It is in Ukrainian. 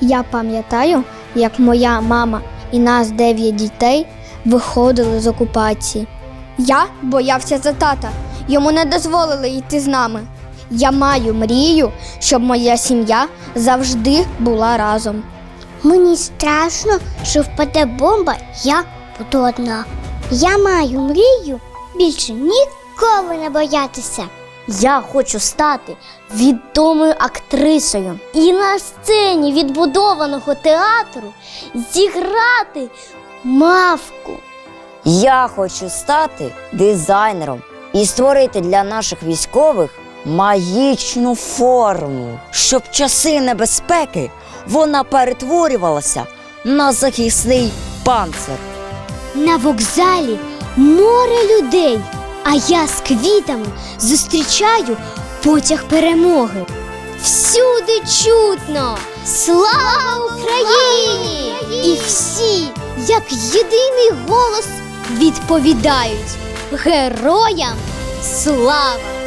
Я пам'ятаю, як моя мама і нас дев'ять дітей виходили з окупації. Я боявся за тата. Йому не дозволили йти з нами. Я маю мрію, щоб моя сім'я завжди була разом. Мені страшно, що впаде бомба, я буду одна. Я маю мрію більше ніколи не боятися. Я хочу стати відомою актрисою і на сцені відбудованого театру зіграти мавку. Я хочу стати дизайнером і створити для наших військових магічну форму, щоб часи небезпеки вона перетворювалася на захисний панцир. На вокзалі море людей, а я з квітами зустрічаю потяг перемоги. Всюди чутно! Слава Україні! І всі, як єдиний голос, відповідають Героям слава!